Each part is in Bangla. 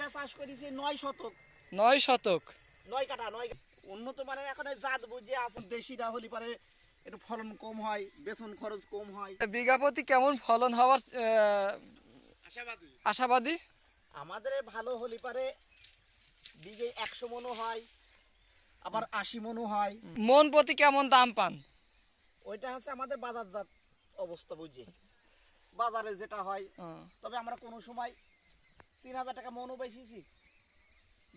এটা চাষ করেছি নয় শতক। নয় শতক? নয় কাটা নয় উন্নত মানের এখন এই জাত বুঝে আছে দেশিটা হলে পারে একটু ফলন কম হয় বেতন খরচ কম হয়। বিঘা প্রতি কেমন ফলন হওয়ার আহ, আশাবাদী। আমাদের ভালো হলে পারে বিঘে একশো মনও হয় আবার আশি মনও হয়। মন প্রতি কেমন দাম পান? ওইটা হচ্ছে আমাদের বাজারজাত অবস্থা বুঝে। বাজারে যেটা হয় তবে আমরা কোনো সময় তিন হাজার টাকা মনও বেচেছি।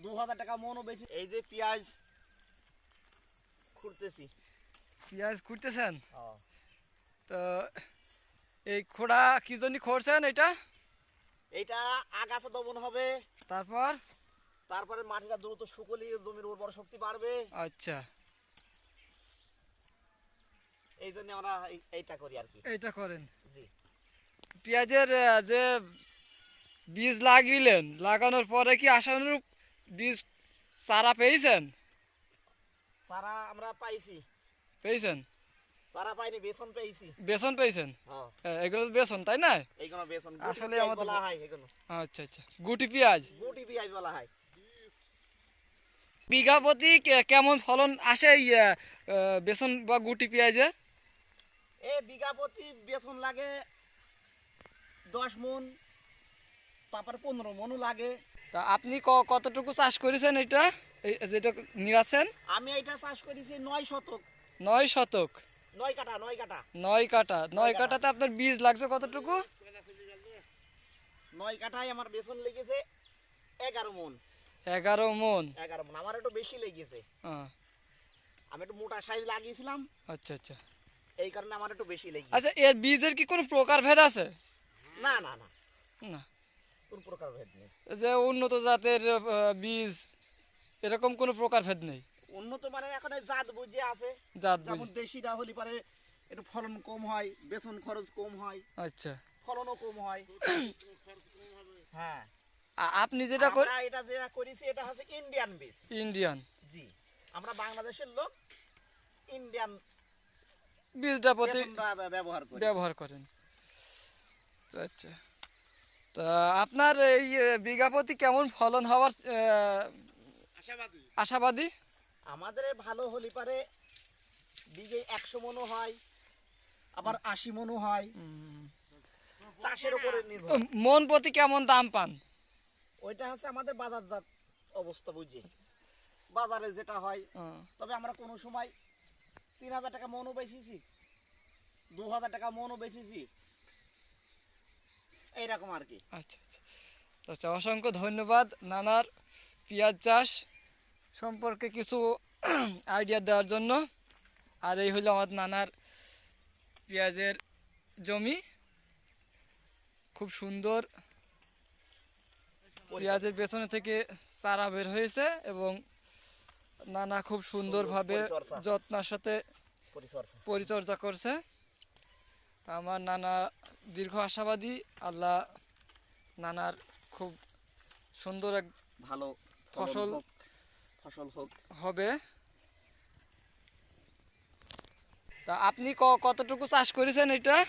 দু হাজার টাকা মনও বেশি এই যে পেঁয়াজ খুঁড়তেছি। পেঁয়াজ খুঁড়তেছেন? হ্যাঁ। তো এই খোড়া কি জন্য খড়ছেন এটা? এইটা আগাছা দমন হবে। তারপর? তারপরে মাটিটা দ্রুত শুকলি জমির উর্বর শক্তি বাড়বে। আচ্ছা। এই জন্য আমরা এইটা করি আর কি। এইটা করেন। জি। পেঁয়াজের যে বীজ লাগিলেন লাগানোর পরে কি আশানুরূপ বীজ চারা পেয়েছেন? চারা আমরা পাইছি। পেয়েছেন? চারা পাইনি বেসন পেয়েছি। বেসন পেয়েছেন? হ্যাঁ। এগুলো বেসন তাই না বেসন আসলে আমাদের- বলা হয় এগুলো। আচ্ছা আচ্ছা। গুটি পেঁয়াজ? গুটি পেঁয়াজ বলা হয়। বিঘা প্রতি কেমন ফলন আসে বেসন বা গুটি পেঁয়াজে? এ বিঘা প্রতি বেসন লাগে দশ মন তারপর পনেরো মনও লাগে। তা আপনি কতটুকু চাষ করেছেন এটা? যেটা নিরাছেন? আমি এটা চাষ করেছি নয় শতক। নয় শতক? নয় কাটা নয় কাটা নয় কাটা নয় কাটাতে আপনার বীজ লাগছে কতটুকু? নয় কাঠায় আমার বেসন লেগেছে এগারো মন। এগারো মন। এগারো মন। আমার একটু বেশি লেগেছে। আমি একটু মোটা সাইজ লাগিয়েছিলাম। আচ্ছা আচ্ছা। এই কারণে আমার একটু বেশি লেগেছে। আচ্ছা এর বীজের কি কোনো প্রকার ভেদ আছে? না না না। না। কোন প্রকার ভেদ নেই? যে উন্নত জাতের বীজ এরকম কোনো প্রকার ভেদ নেই। উন্নত মানের এখন জাত বুঝে আছে জাত যেমন দেশিটা হলে পারে একটু ফলন কম হয় খরচ কম হয় আচ্ছা। ফলনও কম হয়। হ্যাঁ। আপনি যেটা করে আমরা এটা যেটা করেছি এটা হচ্ছে ইন্ডিয়ান বীজ। ইন্ডিয়ান জি। আমরা বাংলাদেশের লোক ইন্ডিয়ান বীজটা প্রতি ব্যবহার করেন। আচ্ছা। তা আপনার এই আহ, বিঘা প্রতি কেমন ফলন হওয়ার আশাবাদী। আমাদের ভালো হলে পারে বিঘে একশো মনও হয় আবার আশি মনও হয়। চাষের উপরে নির্ভর। মন প্রতি কেমন দাম পান? ওইটা হচ্ছে আমাদের বাজারজাত অবস্থা বুঝি বাজারে যেটা হয় তবে আমরা কোনো সময় তিন হাজার টাকা মনও বেচেছি দু হাজার টাকা মনও বেচেছি এইরকম আর কি। আচ্ছা আচ্ছা। আচ্ছা অসংখ্য ধন্যবাদ। নানার পেঁয়াজ চাষ সম্পর্কে কিছু আইডিয়া দেওয়ার জন্য। আর এই হলো আমার নানার পেঁয়াজের জমি। খুব সুন্দর পেঁয়াজের পেছনে থেকে চারা বের হয়েছে এবং নানা খুব সুন্দরভাবে। যত্নের সাথে পরিচর্যা করছে। আমার নানা দীর্ঘ আশাবাদী আল্লাহ নানার খুব সুন্দর এক ভালো ফসল ফসল হোক। হবে। তা আপনি ক- কতটুকু চাষ করেছেন এটা?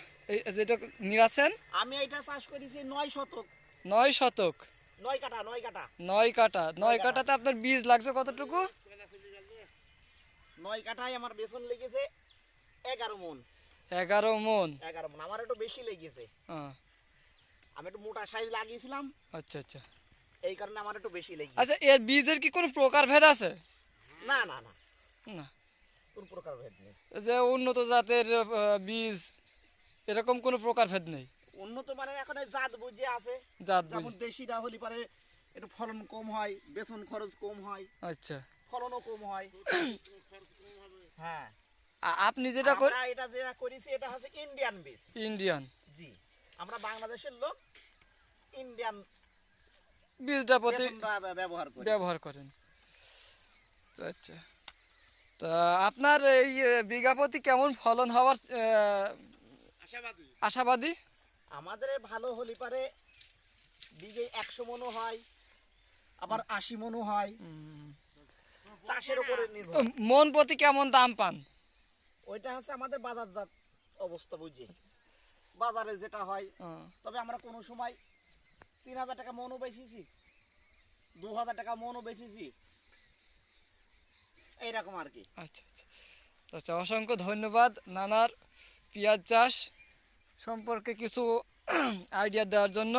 যেটা নিরাছেন? আমি এটা চাষ করেছি নয় শতক। নয় শতক? নয় কাটা নয় কাটা নয় কাটা নয় কাটাতে আপনার বীজ লাগছে কতটুকু? নয় কাঠায় আমার বেসন লেগেছে এগারো মন। এগারো মন। এগারো মন আমার একটু বেশি লেগেছে। আহ, আমি একটু মোটা সাইজ লাগিয়েছিলাম। আচ্ছা আচ্ছা। এই কারণে আমার একটু বেশি লেগেছে। আচ্ছা এর বীজের কি কোনো প্রকার ভেদ আছে? না না না। না। কোন প্রকার ভেদ নেই। যে উন্নত জাতের বীজ এরকম কোনো প্রকার ভেদ নেই? উন্নত মানের এখন এই জাত বুঝে আছে জাত যেমন দেশিটা হলে পারে একটু ফলন কম হয় বেতন খরচ কম হয় আচ্ছা। ফলনও কম হয়। হ্যাঁ। আপনি যেটা করে এটা যেটা করেছি এটা হচ্ছে ইন্ডিয়ান বীজ ইন্ডিয়ান জি। আমরা বাংলাদেশের লোক ইন্ডিয়ান বীজটা প্রতি ব্যবহার করি। ব্যবহার করেন। আচ্ছা। তা আপনার এই বিঘা প্রতি কেমন ফলন হওয়ার আহ, আশাবাদী। আমাদের ভালো হলে পারে বিঘে একশো মনও হয় আবার আশি মনও হয়। চাষের উপরে নির্ভর। মন প্রতি কেমন দাম পান? ওইটা হচ্ছে আমাদের বাজারজাত অবস্থা বুঝি বাজারে যেটা হয় তবে আমরা কোনো সময় তিন হাজার টাকা মনও বেচেছি দু হাজার টাকা মনও বেচেছি। এইরকম আর কি। আচ্ছা আচ্ছা। আচ্ছা অসংখ্য ধন্যবাদ। নানার পেঁয়াজ চাষ সম্পর্কে কিছু আইডিয়া দেওয়ার জন্য।